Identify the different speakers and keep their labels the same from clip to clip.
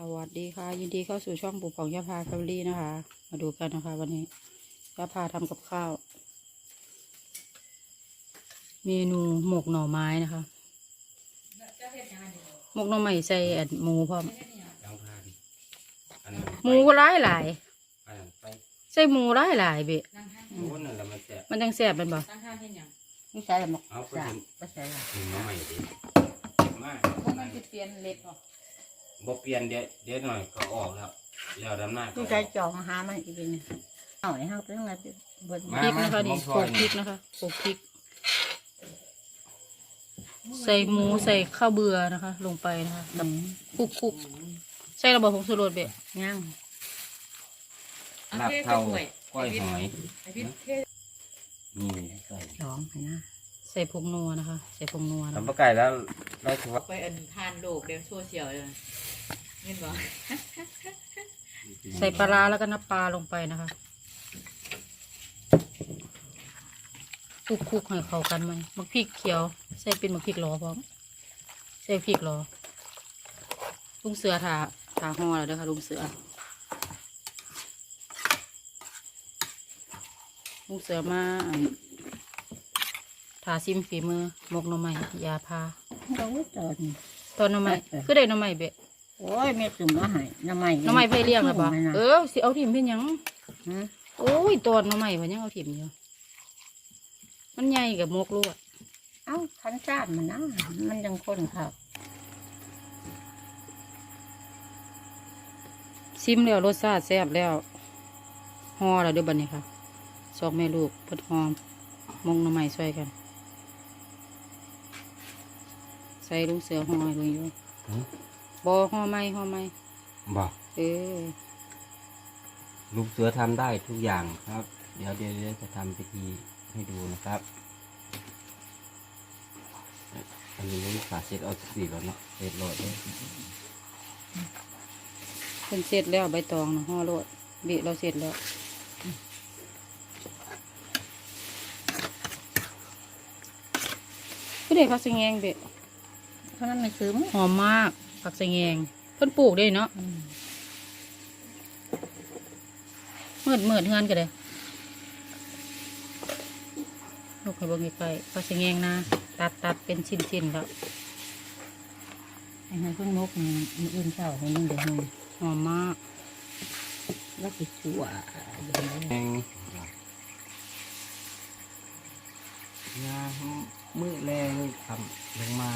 Speaker 1: สวัสดีค่ะ ยินดีเข้าสู่ช่องปู่ปองยาพาแฟมิลี่นะคะ มาดูกันนะคะ วันนี้ยาพาทำกับข้าว เมนูหมกหน่อไม้นะคะ หมกหน่อไม้ใส่อันหมูพร้อม
Speaker 2: ยังพานอันนั้น
Speaker 1: หมูก็หลายหลาย
Speaker 2: อันนั้นไป
Speaker 1: ใส่หมูหลายหลายเบะ
Speaker 3: นั่งห้าง
Speaker 2: โอ้นั่นแหละมันแสบ
Speaker 1: มันจังแซ่บเป็นบ่
Speaker 3: นั่งห้างเห็นยัง
Speaker 4: ไม่ใช่หมก
Speaker 2: เอาไป
Speaker 4: สา
Speaker 2: กิน
Speaker 4: ไม่ใช่หรอก
Speaker 2: กินมาใหม่ดิมาก
Speaker 3: พวกมันจะเปลี่ยนเล็บออก
Speaker 2: บ่เปลี่ยนเดี๋ยวเดี๋ยวหน่อยก็ออกแล้ว แล้วดำหน้าก็
Speaker 4: ไม่
Speaker 2: อ
Speaker 4: ใช่
Speaker 2: อก
Speaker 4: จองหามันอีกทีนึงเอาไอ้ห้างเรื่องอะไรเบิด
Speaker 2: มา
Speaker 1: พริกนะคะนี่
Speaker 2: มา
Speaker 1: โขลกพริกนะคะโขลกพริก ใส่หมูใส่ข้าวเบื่อนะคะ ลงไปนะคะ
Speaker 4: อืม
Speaker 1: คลุกคลุกใส่ระเบิดผงชูรสเบะ
Speaker 4: ย่าง
Speaker 2: ลาบเท่าก้อยหอย
Speaker 3: ไอพี่เทศ
Speaker 2: นี่ใส่
Speaker 4: จองให้นะ
Speaker 1: ใส่ผงนัวนะคะ ใส่ผงนัวนะ
Speaker 2: ทำปลาไก่แล้วเราถือว่า
Speaker 3: ไปอันทานโลกเดี๋ยวโซเชียลเลยเห็นบ่
Speaker 1: ใส่ปลาร้าแล้วก็น้ำปลาลงไปนะคะคลุกคลุกให้เข้ากันไหมมักพริกเขียว ใส่เป็นมักพริกหลอพร้อมใส่พริกหลอลุงเสือถาถาห่อแล้วเด้อค่ะลุงเสือลุงเสือมา อั่นถาซิมฝีมือหมกหน่อไม้ยาพา
Speaker 4: เราไม่จอดนี่
Speaker 1: ตอนหน่อไม้คือได้หน่อไม้เบะ
Speaker 4: โอ้ยแม่ถึงมาให้น้ำใหม่
Speaker 1: หน่อไม้ไปเลี้ยงหรือเปล่าเออสิเอาถิ่มเป็นหยัง
Speaker 4: ฮะ
Speaker 1: โอ้ยตอนหน่อไม้มันยังเอาถิ่มอยู่มันใหญ่กับมกลูกอะ
Speaker 4: เอ้าคันจานมันนะมันยังคนครับ
Speaker 1: ซิมแล้วรสชาติแซ่บแล้วห่อแล้วเด้วยบันนี้ค่ะสองแม่ลูกเพิ่นหอมมงหน่อไม้ช่วยกัน ใส่ลูกเสือห่อให้ลงอยู่บอห่อไม้ห่อไม้
Speaker 2: บอก
Speaker 1: เออ
Speaker 2: ลูกเสือทำได้ทุกอย่างครับ เดี๋ยวเดี๋ยวเดี๋ยวจะทำพิธีให้ดูนะครับ อันนี้ลูกขาเสร็จเอาสี่แล้วเนาะเสร็จโหลดเลย
Speaker 1: เพิ่นเสร็จแล้วใบตองนะห่อโลดบิเราเสร็จแล้วก็ได้ผักสะแงงเบะ
Speaker 4: เพราะนั้นไม่ซื้อมั้ง
Speaker 1: หอมมากผักสะแงงเพิ่นปลูกได้เนาะ
Speaker 4: อืม
Speaker 1: เมืดเมืดเฮือนกันเลยลูกให้เบิ่งใกล้ๆผักสะแงงนะตัดตัดเป็นชิ้นๆแล้ว
Speaker 4: ไอ้ให้เพิ่งนกนี่มีอื่นเจ้าให้นึงเดี๋ยวนึง
Speaker 1: หอมมาก
Speaker 4: แล้วติดตัวเดี๋ยวนี้
Speaker 2: แห้งยามือแรงทำลงมา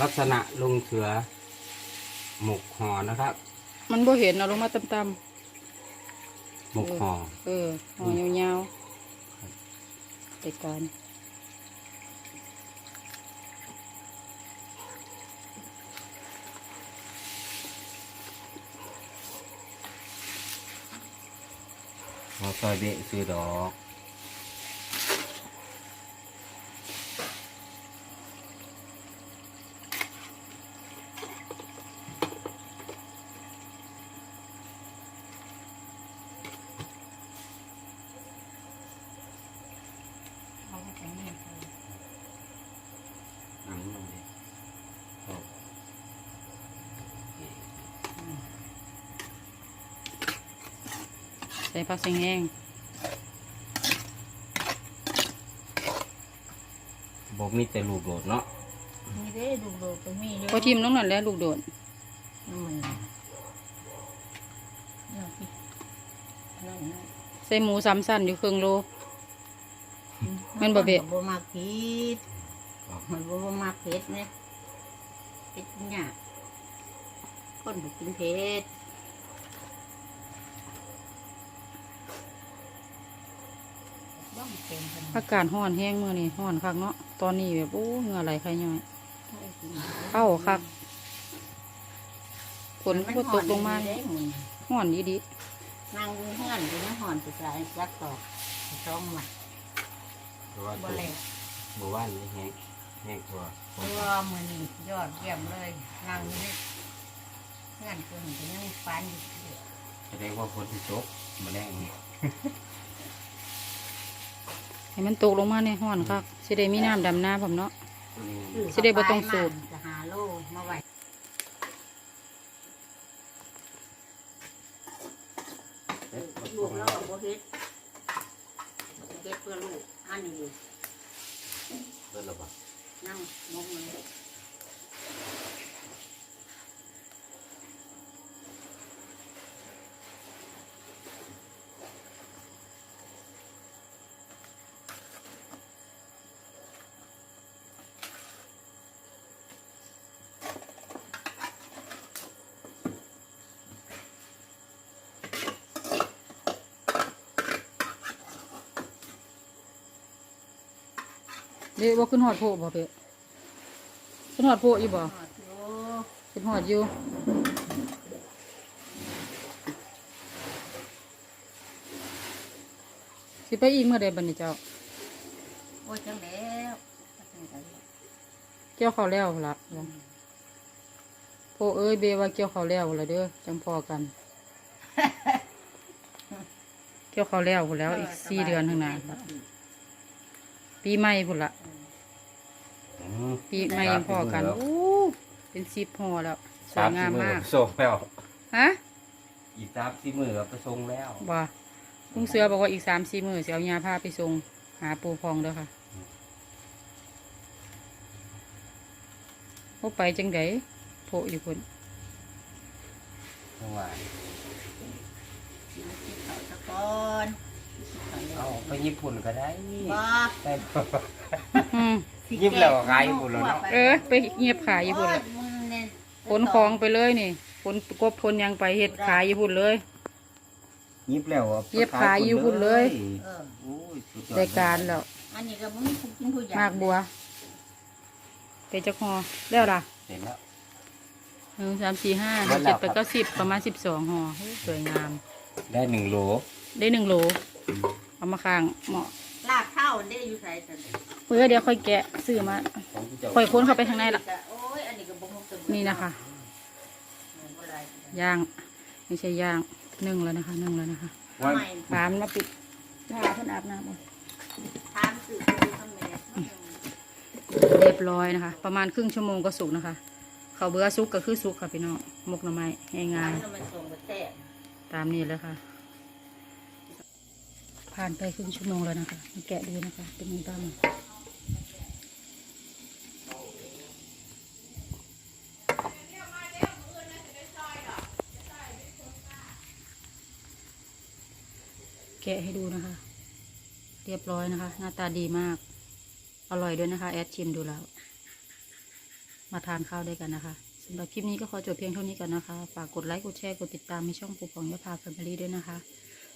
Speaker 2: ลักษณะลงเสือ หมกห่อนะครับ
Speaker 1: มันบ่เห็นเอาลงมาตำ
Speaker 2: หมกห่อ
Speaker 1: ๆเออห่อยาวๆแต่การ
Speaker 2: ห่อซอยเบะซื้อดอก
Speaker 4: เอาไปแต่งเนี่ย
Speaker 2: น้ำลงดิโอ้
Speaker 1: ใส่ผักสะแงง
Speaker 2: บอกมีแต่ลูกโดดเนาะ
Speaker 4: มีเด้ดูดูตรงนี้เยอะ
Speaker 1: พอทิมลงนั่นแหล้วลูกโดด
Speaker 4: น้ำมันเนี่ยพี่นั่นนะ
Speaker 1: ใส่หมูสามสั้นอยู่ครึ่งโลแม่นบ่เบะ
Speaker 4: บ่มากผิดมันบ่มากเผ็ดเนี่ยเผ็ดเนี่ยากคนบ่กินเผ็ด องเป็นกัน
Speaker 1: อากาศร้อนแห้งมื้อนี้ร้อนคักเนาะตอนนี้แบบโอ้เหงื่อไหลใครย่อยเข้าคักฝนก็ตกลงมา
Speaker 4: ได้หมุน
Speaker 1: ร้อนดีดี
Speaker 4: นั่งอยู่เฮือนอยู่ในหอนสุดท้ายจักตอกสองหมัด
Speaker 2: เพราะว่า
Speaker 4: บ่แล้ว
Speaker 2: หมู่บ้านนี่แห้งแห้งกว่า
Speaker 4: เพราะว่ามือนี้ยอดเยี่ยมเลยนั่งอยู่ในเฮือนคนก็ยังฟันอยู่เดียว
Speaker 2: แสดงว่าฝนที่ตกมาแรงนี่
Speaker 1: ให้มันตกลงมาในห้อนคักสิได้มีน้ำดำหน้าผมเนาะ
Speaker 2: อืม
Speaker 1: สิได้บ่ต้องสูบ
Speaker 4: จะหาโลมาไว้ลูกเราบ่เฮ็ดเฮ็ดเพื่อลูกอันนี้
Speaker 2: เบิดแล้วบ่
Speaker 4: นั่งงงเลย
Speaker 1: เด้ว่าขึ้นหอดโพบ่เปะขึ้นหอดโพอยู่บ่
Speaker 4: หอดโย
Speaker 1: ขึ้นหอดอยู่สิไปอีกเมื่อใดบัดนี้เจ้า
Speaker 4: โอ้ยจังแล้วจังได๋
Speaker 1: เกี่ยวเขาวแล้วละโพเอ้ยเบว่าเกี่ยวเขาวแล้วละเด้อจังพอกัน เกี่ยวเขาวแล้วพุ่นแล้วอีกสี่เดือนข้างหน้าละ ปีใหม่พุ่นละ
Speaker 2: อืม
Speaker 1: ปีใหม่ยังพอกันโอ้เป็นสิบห่อแล้วสวยงามมาก
Speaker 2: สส่งแล้ว
Speaker 1: ฮะ
Speaker 2: อีกสามสี่มือก็ไปส่งแล้ว
Speaker 1: ว่าลุงเสือบอกว่าอีกสามสี่มือจะเอายาผ้าไปส่งหาปูพองเด้อค่ะโอ้ไปจังไดโผอยู่คน
Speaker 2: เมื่อวาน
Speaker 4: สิมากินข้าวตะกอน
Speaker 2: ญี่ปุ่นก็ได้
Speaker 4: บ่
Speaker 2: ได้
Speaker 1: อืม
Speaker 2: ยิ้มแล้วก็ขายญี่ปุ่นแล้วเนาะ
Speaker 1: เออ ไปเงียบขายอยู่พุ่นละ
Speaker 4: โอ้ยมึงเนี่ย
Speaker 1: ขนของไปเลยนี่ขนกบขนหยังไปเฮ็ดขายอยู่พุ่นเลย
Speaker 2: ยิบแล้วอะ
Speaker 1: เย็บขายอยู่พุ่นเลย
Speaker 4: เออ
Speaker 2: โอ้ยสุดยอด
Speaker 1: ได้การแล้ว
Speaker 4: อันนี้ก็มึงผู้กินผู้ใหญ่
Speaker 1: มากบัวไปจักหอแล้วล่ะ
Speaker 2: เสร็จแล้ว
Speaker 1: หนึ่งสามสี่ห้า
Speaker 2: แล้
Speaker 1: ห
Speaker 2: ว
Speaker 1: ก
Speaker 2: เรา
Speaker 1: เจ็ดแปดเก้าสิบประมาณสิบสองห่อเฮ้ยสวยงาม
Speaker 2: ได้หนึ่งโหล
Speaker 1: ได้หนึ่งโหล เอามาค้างเหมาะ
Speaker 4: ลากข้าวได้อยู่ไสซั่น
Speaker 1: เพื่อเดี๋ยวค่อยแกะซื้อมา
Speaker 2: ของที่เจ้า
Speaker 1: ค่อยค้นเข้าไปข้างในละ
Speaker 4: โอ้ยอันนี้ก็บ่ฮู้จัก
Speaker 1: นี่นะคะ
Speaker 4: บ่ได้
Speaker 1: ย่างไม่ใช่ย่างนึ่งแล้วนะคะนึ่งแล้วนะคะ
Speaker 2: ว่า
Speaker 4: ทำไม
Speaker 1: ปามมาปิดถ้าเพิ่นอาบน้ำบ่
Speaker 4: ถามสื่อคือทำไม
Speaker 1: เรียบร้อยนะคะ ประมาณครึ่งชั่วโมงก็สุกนะคะข้าวเบื่อสุกก็คือสุกค่ะพี่น้องหมกหน่อไม้ง่าย
Speaker 4: ทำไมส่งบ่แท้
Speaker 1: ๆตามนี้เลยค่ะ ผ่านไปครึ่งชั่วโมงแล้วนะคะมาแกะดูนะคะ เป็นยังไงบ้างแกะให้ดูนะคะ เรียบร้อยนะคะ หน้าตาดีมาก อร่อยด้วยนะคะ แอดชิมดูแล้ว มาทานข้าวด้วยกันนะคะสำหรับคลิปนี้ก็ขอจบเพียงเท่านี้ก่อนนะคะ ฝากกดไลค์ กดแชร์ กดติดตามในช่องปูปองยะพาแฟมิลี่ด้วยนะคะ